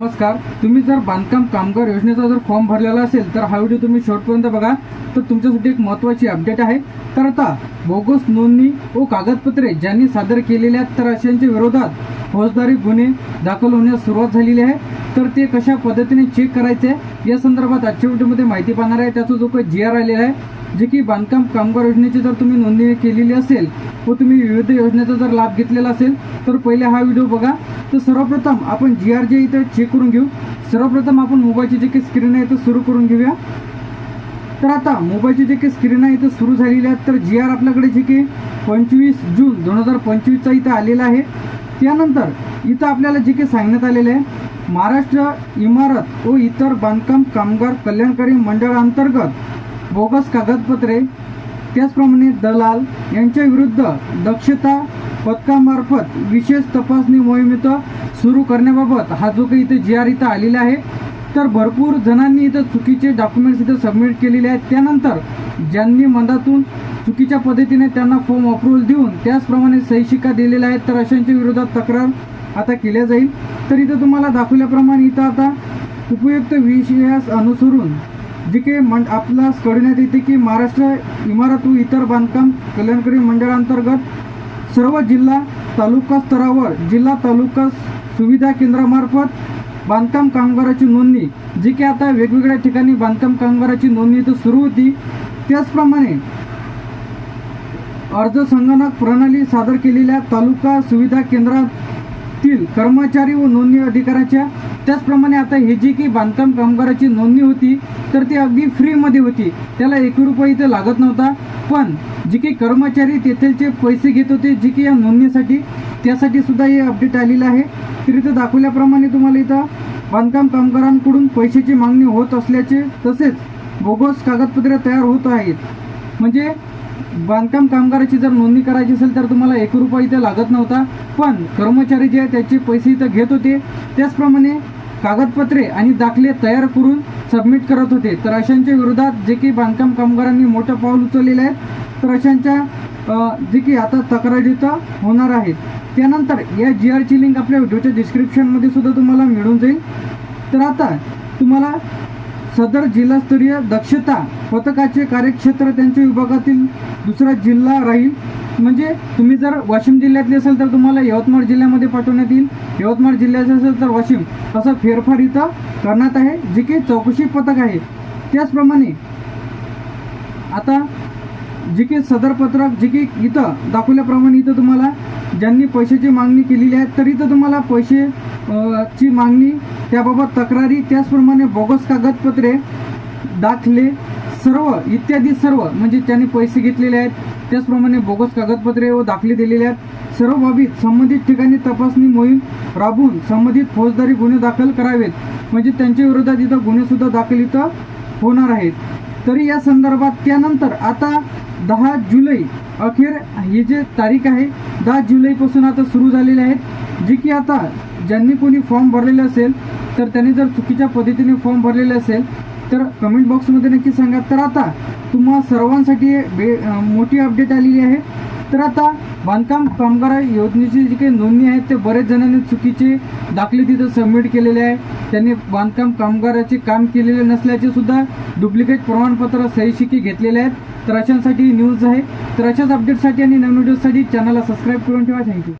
नमस्कार तुम्ही जर बांधकाम कामगार योजनेचा जर फॉर्म भरलेला असेल तर हा व्हिडिओ तुम्ही शेवटपर्यंत बघा. तर तुमच्यासाठी एक महत्त्वाची अपडेट आहे. तर आता बोगस नोंदणी व कागदपत्रे ज्यांनी सादर केलेल्या आहेत तर अशांच्या विरोधात फौजदारी गुन्हे दाखल होण्यास सुरुवात झालेली आहे. तर ते कशा पद्धतीने चेक करायचे या संदर्भात आजच्या व्हिडिओमध्ये माहिती पाहणार आहे. त्याचा जो काही जी आर आलेला आहे जे की बांधकाम कामगार योजनेची जर तुम्ही नोंदणी केलेली असेल व तुम्ही विविध योजनेचा जर लाभ घेतलेला असेल तर पहिले हा व्हिडिओ बघा. तर सर्वप्रथम आपण जी आर जे इथं चेक करून घेऊ. सर्वप्रथम आपण मोबाईलची जे काही स्क्रीन आहे ते सुरू करून घेऊया. तर आता मोबाईलची जे काही स्क्रीन आहे इथं सुरू झालेली आहे. तर जी आर आपल्याकडे जे की पंचवीस जून दोन हजार पंचवीसचा इथं आलेला आहे. त्यानंतर इथं आपल्याला जे काही सांगण्यात आलेलं आहे महाराष्ट्र इमारत व इतर बांधकाम कामगार कल्याणकारी मंडळांतर्गत बोगस कागदपत्रे त्याचप्रमाणे दलाल यांच्या विरुद्ध दक्षता पथकामार्फत विशेष तपासणी मोहिमेत सुरू करण्याबाबत हा जो काही इथे जी आर इथं आलेला आहे तर भरपूर जणांनी इथं चुकीचे डॉक्युमेंट्स इथं सबमिट केलेले आहेत. त्यानंतर ज्यांनी मनातून चुकीच्या पद्धतीने त्यांना फॉर्म अप्रुव्हल देऊन त्याचप्रमाणे सही शिक्का दिलेल्या आहेत तर अशांच्या विरोधात तक्रार आता केल्या जाईल. तर इथं तुम्हाला दाखवल्याप्रमाणे इथं आता उपयुक्त विषयास अनुसरून जे काही मं आपल्यास कळण्यात येते की महाराष्ट्र इमारत व इतर बांधकाम कल्याणकारी मंडळांतर्गत सर्व जिल्हा तालुका स्तरावर जिल्हा तालुका सुविधा केंद्रामार्फत बांधकाम कामगाराची नोंदणी जी की आता वेगवेगळ्या ठिकाणी बांधकाम कामगाराची नोंदणी इथं सुरू होती. त्याचप्रमाणे अर्ज संगणक प्रणाली सादर केलेल्या तालुका सुविधा केंद्रात तील कर्मचारी व नोंदणी अधिकाऱ्याच्या. त्याचप्रमाणे आता हे जी की बांधकाम कामगाराची नोंदणी होती तर ती अगदी फ्रीमध्ये होती. त्याला एक रुपये इथं लागत नव्हता. पण जे काही कर्मचारी तेथीलचे पैसे घेत होते जे की या नोंदणीसाठी त्यासाठी सुद्धा हे अपडेट आलेलं आहे. तर इथं दाखवल्याप्रमाणे तुम्हाला इथं बांधकाम कामगारांकडून पैशाची मागणी होत असल्याचे तसेच बोगस कागदपत्रे तयार होत आहेत. म्हणजे बांधकाम कामगाराची जर नोंदणी करायची असेल तर तुम्हाला एक रुपया इथे लागत नव्हता. पण कर्मचारी जे आहे त्याचे पैसे इथं घेत होते. त्याचप्रमाणे कागदपत्रे आणि दाखले तयार करून सबमिट करत होते. तर अशांच्या विरोधात जे की बांधकाम कामगारांनी मोठं पाऊल उचललेलं आहे. तर अशांच्या जे की आता तक्रारी होणार आहेत. त्यानंतर या जी आरची लिंक आपल्या व्हिडिओच्या डिस्क्रिप्शनमध्ये सुद्धा तुम्हाला मिळून जाईल. तर आता तुम्हाला सदर जिल्हास्तरीय दक्षता पथकाचे कार्यक्षेत्र त्यांच्या विभागातील दुसरा जिल्हा राहील. म्हणजे तुम्ही जर वाशिम जिल्ह्यातले असेल तर तुम्हाला यवतमाळ जिल्ह्यामध्ये पाठवण्यात येईल. यवतमाळ जिल्ह्याचे असेल तर वाशिम. असा फेरफार इथं करण्यात आहे. जे की चौकशी पथक आहे. त्याचप्रमाणे आता जे की सदर पत्रक जे की इथं दाखवल्याप्रमाणे इथं तुम्हाला ज्यांनी पैशाची मागणी केलेली आहे तर इथं तुम्हाला पैसे ची मागणी त्याबाबत तक्रारी त्याचप्रमाणे बोगस कागदपत्रे दाखले सर्व इत्यादी सर्व म्हणजे त्यांनी पैसे घेतलेले आहेत. त्याचप्रमाणे बोगस कागदपत्रे व दाखले दिलेले आहेत. सर्व बाबीत संबंधित ठिकाणी तपासणी मोहीम राबवून संबंधित फौजदारी गुन्हे दाखल करावेत. म्हणजे त्यांच्या विरोधात इथं गुन्हेसुद्धा दाखल इथं होणार आहेत. तरी या संदर्भात त्यानंतर आता दहा जुलै अखेर ही जे तारीख आहे दहा जुलैपासून आता सुरू झालेले आहेत जे की आता ज्यांनी कोणी फॉर्म भरलेले असेल तर त्यांनी जर चुकीच्या पद्धतीने फॉर्म भरलेले असेल तर कमेंट बॉक्समध्ये नक्की सांगा. तर आता तुम्हा सर्वांसाठी बे मोठी अपडेट आलेली आहे. तर आता बांधकाम कामगार योजनेची जी काही नोंदणी आहे ते बरेच जणांनी चुकीचे दाखले तिथं सबमिट केलेले आहे. त्यांनी बांधकाम कामगाराचे काम केलेले नसल्याचे सुद्धा डुप्लिकेट प्रमाणपत्र सहीशिकी घेतलेले आहेत. तर अशांसाठी न्यूज आहे. तर अशाच अपडेटसाठी आणि नवीन व्हिडिओसाठी चॅनलला सबस्क्राईब करून ठेवा. थँक्यू